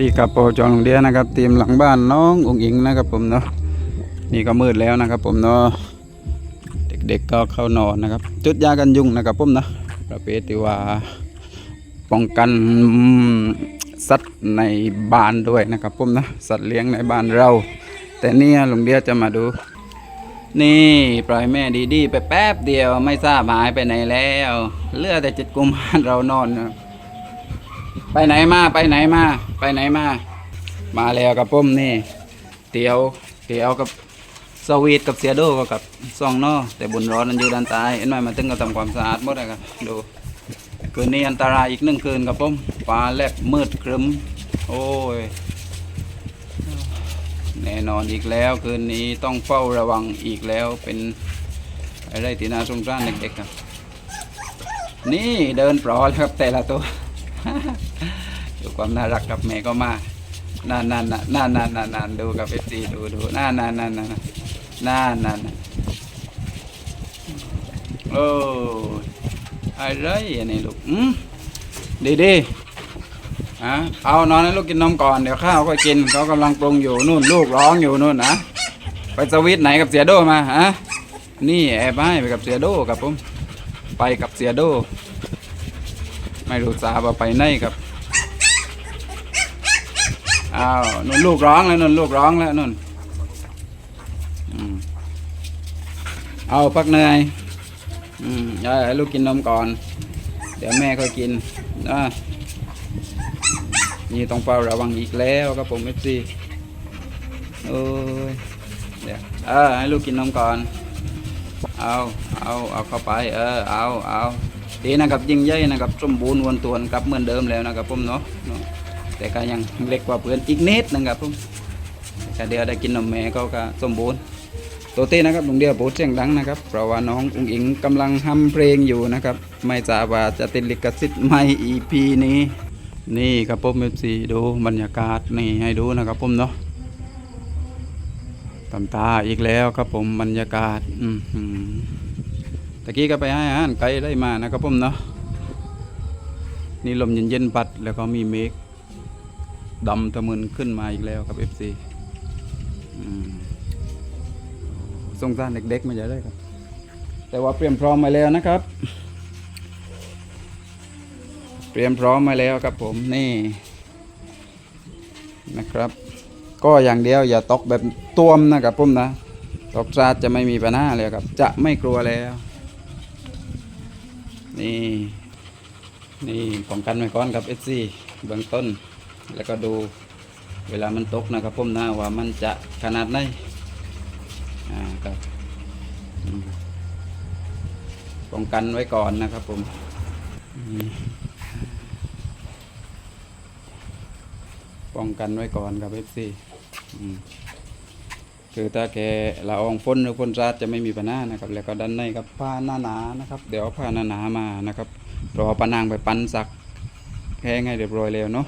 ดีกับโปรจองโรงเรียนนะครับทีมหลังบ้านน้องอุ๋งอิงนะครับผมเนาะนี่ก็มืดแล้วนะครับผมเนาะเด็กๆก็เข้านอนนะครับ จุดยากันยุงนะครับผมเนาะประเภทที่ว่าป้องกันสัตว์ในบ้านด้วยนะครับผมเนาะสัตว์เลี้ยงในบ้านเรา แต่เนี่ยลุงเดียจะมาดู นี่ปล่อยแม่ดีๆไปแป๊บเดียวไม่ทราบหายไปไหนแล้ว เลือแต่จิตกุมารเรานอนนะ ไปไหนมาไปไหนมาไปไหนมา มาแล้วกับผมนี่ เตียวเตียวกับสวีทกับเสียโดก็กับซองนอแต่บุญร้อนมันอยู่ด้านใต้เอ็นหน่อยมาตึงก็ทำความสะอาดหมดเลยครับดูคืนนี้อันตรายอีกหนึ่งคืนกับผมฟ้าแลบมืดครึ้ม โอ้ย แน่นอนอีกแล้วคืนนี้ต้องเฝ้าระวังอีกแล้วเป็นอะไรที่น่าสงสารเด็กๆครับ นี่เดินปลอแล้วครับแต่ละตัว ดูความน่ารักกับแม่ก็มานั่นนั่นนั่นนั่นนั่นนั่นดูกับเอฟซีดูดูนั่นนั่นนั่นนั่นนั่นนั่นโอ้อะไรอันนี้ลูกอืมดีดีอะเอานอนให้ลูกกินนมก่อนเดี๋ยวข้าวก็กินเขากำลังปรุงอยู่นู่นลูกร้องอยู่นู่นนะไปสวิตไหนกับเสียโดมาฮะนี่แอบให้ไปกับเสียโดกับผมไปกับเสียโด ไม่รู้สาว่าไปไหนครับอ้าวนุ่นลูกร้องแล้วนุ่นลูกร้องแล้วนุ่นเอาพักเหนื่อยอืมเอาให้ลูกกินนมก่อน เดี๋ยวแม่ค่อยกินนะนี่ต้องเฝ้าระวังอีกแล้วครับผมเอฟซีโอ้ยเดี๋ยวเออให้ลูกกินนมก่อน เอาเอาเอาเข้าไป เออ เอาเอา ดีนะครับยิ่งใหญ่นะครับสมบูรณ์วนตัวนะครับเหมือนเดิมแล้วนะครับผมเนาะนะแต่ก็ยังเล็กกว่าเพื่อนอีกนิดนะครับผมแต่เดียวได้กินนมแม่ก็ก็สมบูรณ์ตัวเต้นะครับลุงเดียวพูดเสียงดังนะครับเพราะว่าน้องอุ้งอิงกำลังทำเพลงอยู่นะครับ ไม่ทราบว่าจะติดลิขสิทธิ์ไหม EP นี้ นี่ครับผมเอฟซีดูบรรยากาศนี่ให้ดูนะครับผมเนาะตำตาอีกแล้วครับผมบรรยากาศ อือหือ ตะกี้ก็ไปให้อาหารไก่ได้มานะครับผมเนาะนี่ลมเย็นๆปัดแล้วก็มีเมฆดำตะมึนขึ้นมาอีกแล้วครับ FC สงสารเด็กๆมาเยอะเลยครับ แต่ว่าเตรียมพร้อมมาแล้วนะครับ เตรียมพร้อมมาแล้วครับผมนี่นะครับ ก็อย่างเดียวอย่าตกแบบต้วมนะครับผมนะตกซาดจะไม่มีปัญหาเลยครับ จะไม่กลัวแล้ว นี่ นี่ป้องกันไว้ก่อนครับเอซีเบื้องต้น แล้วก็ดูเวลามันตกนะครับผมนะว่ามันจะขนาดไหนอ่าครับป้องกันไว้ก่อนนะครับผมป้องกันไว้ก่อนครับเอฟซี คือถ้าแกละอองฝนหรือฝนราดจะไม่มีปัญหานะครับ แล้วก็ด้านในกับผ้าหนาหนาๆนะครับ เดี๋ยวผ้าหนาหนาๆมานะครับราะว่าปะนางไปปั้นสักแห้งให้เรียบร้อยแล้วเนาะ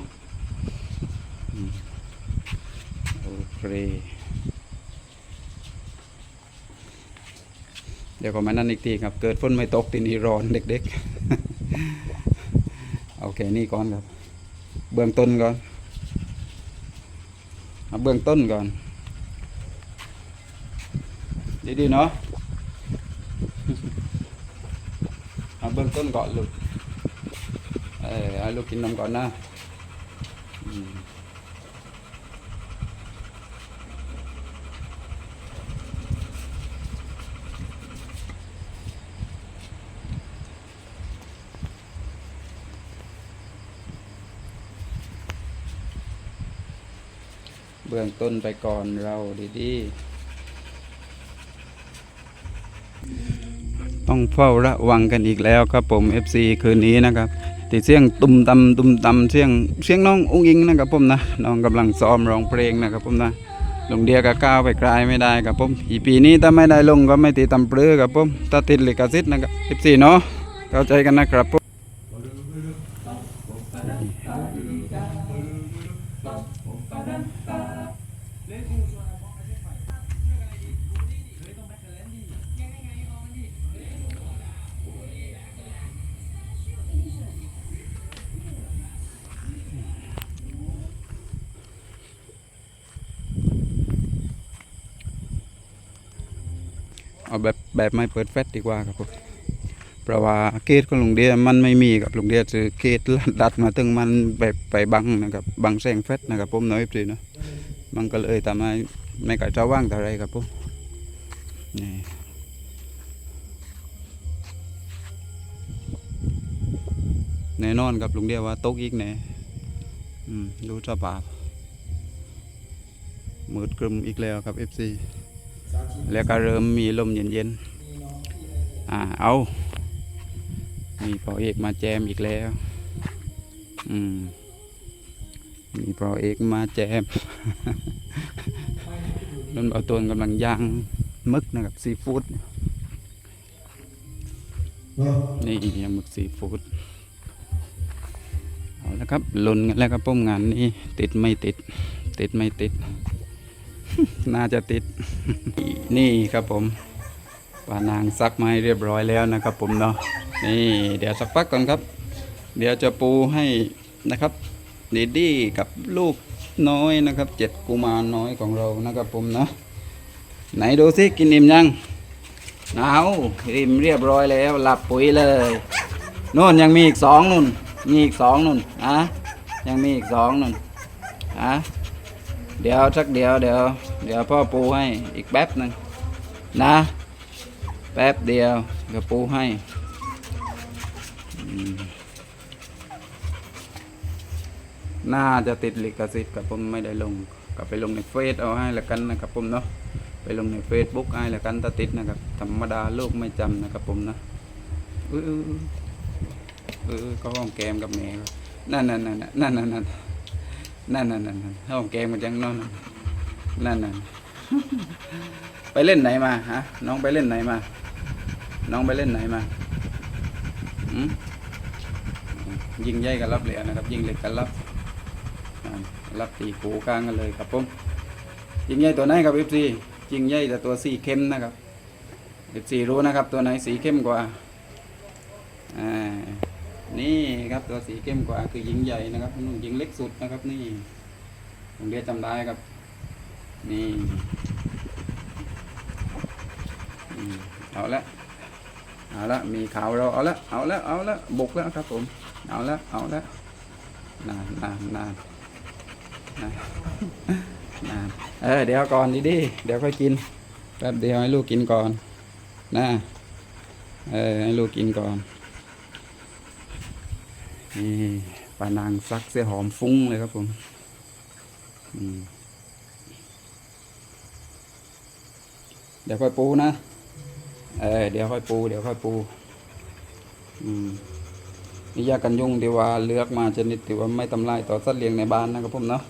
อืมโอเคเดี๋ยวก็มานั่นอีกทีครับ เกิดฝนไม่ตกทีนี้ร้อนเด็กๆโอเคนี่ก่อนครับ เบื้องต้นก่อนเอาเบื้องต้นก่อน ดีๆเนาะเอาเบื้องต้นก่อนลูกเออให้ลูกกินนมก่อนนะเบื้องต้นไปก่อนเราดีๆ ต้องเฝ้าระวังกันอีกแล้วครับผม FC คืนนี้นะครับตีเสียงตุ่มตำตุ่มตำเสียงเสียงน้องอุ้งอิงนะครับผมนะน้องกำลังซ้อมร้องเพลงนะครับผมนะลงเดียก็ก้าวไปไกลไม่ได้ครับผมอีปีนี้ถ้าไม่ได้ลงก็ไม่ติดตำปลือครับผมถ้าติดลิขสิทธิ์นะครับ FC เนาะเข้าใจกันนะครับผม เอาแบบแบบไม่เปิดแฟลชดีกว่าครับผมเพราะว่าเกตของลุงเดียมันไม่มีกับลุงเดียซื้อเกตดัดมาตึงมันแบบไปบังนะครับบังแสงแฟลชนะครับผมน้อยสิเนะมันก็เลยทำให้ไม่ก่อยจะว่างเท่ไรครับผมนี่แน่นอนกับลุงเดียว่าตกอีกแน่ดูสภาพมืดกรึมอีกแล้วครับ FC แล้วก็เริ่มมีลมเย็นๆ อ่า เอา มีปอเอกมาแจมอีกแล้ว อืม มีปอเอกมาแจมนั่นเอาตัวกำลังย่างมึกนะครับซีฟู้ด นี่ยำมึกซีฟู้ด เอาแล้วครับลุนกันแล้วครับป้มงานนี้ ติดไม่ติด ติดไม่ติด น่าจะติด นี่ครับผมปลานางซักมาให้เรียบร้อยแล้วนะครับผมเนาะนี่เดี๋ยวสักพักก่อนครับ เดี๋ยวจะปูให้นะครับดีดี้กับลูกน้อยนะครับเจ็ดกุมารน้อยของเรานะครับผมเนาะไหนดูสิกินอิ่มยังเอาวอิ่มเรียบร้อยแล้ว หลับปุ๋ยเลยนู่นยังมีอีกสองนู่นมีอีกสองนู่นอะยังมีอีกสองนู่นอะ เดี๋ยวสักเดี๋ยวเดี๋ยวเดี๋ยวพ่อปูให้อีกแป๊บหนึ่งนะ แป๊บเดียวเดี๋ยวปูให้น่าจะติดลิขสิทธิ์กับผมไม่ได้ลงก็ไปลงในเฟซเอาให้ละกันนะครับผมเนาะไปลงในเฟซบุ๊กให้ละกันถ้าติดนะครับ ธรรมดาโลกไม่จำนะครับผมนะเออเออเออก็ห้องแกมกับแม่ครับนั่นนั่นนั่นนั่นนั่น นั่นนั่นนั่นนั่นนั่นห้องเกมมันจังนอนนั่นนั่นไปเล่นไหนมาฮะ น้องไปเล่นไหนมา น้องไปเล่นไหนมาอืมยิงใหญ่กันรับเหลี่ยนะครับ ยิงเหล็กกันรับรับตีกูกลางกันเลยครับผมยิงใหญ่ตัวไหนครับเอฟซียิงใหญ่แต่ตัวสีเข้มนะครับเอฟซีรู้นะครับ ตัวไหนสีเข้มกว่าอ่า นี่ครับตัวสีเข้มกว่าคือยิงใหญ่นะครับนุ่นยิงเล็กสุดนะครับ นี่ผมเรียกจำได้ครับ นี่เอาละเอาละมีขาวเราเอาละเอาละเอาละบุกแล้วครับผม เอาละเอาละนานนานนานนานเออเดี๋ยวก่อนดีดิเดี๋ยวค่อยกินแป๊บเดียวให้ลูกกินก่อนนะเออให้ลูกกินก่อน นี่ปลานางซักเสื้อหอมฟุ้งเลยครับผมเดี๋ยวค่อยปูนะ เออเดี๋ยวค่อยปู เดี๋ยวค่อยปู อืมนี่ยากันยุ่งที่ว่าเลือกมาชนิดที่ว่าไม่ทำลายต่อสัตว์เลี้ยงในบ้านนะครับผมเนาะ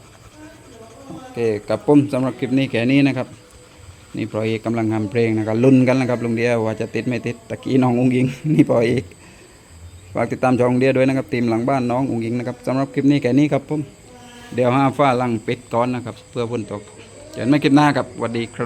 โอเคกับผมสำหรับคลิปนี้แค่นี้นะครับ นี่ปล่อยเอกกำลังทำเพลงนะครับลุ้นกันนะครับลุงเดียวว่าจะติดไม่ติดตะกี้น้องอุ้งยิง นี่ปล่อยเอก ฝากติดตามช่องเดียด้วยนะครับทีมหลังบ้านน้องอุ๋งอิงนะครับสำหรับคลิปนี้แค่นี้ครับผมเดี๋ยวห้าฟ้าลังปิดก่อนนะครับ เพื่อพ้นตกเจอกันไม่คลิปหน้าครับสวัสดีครับ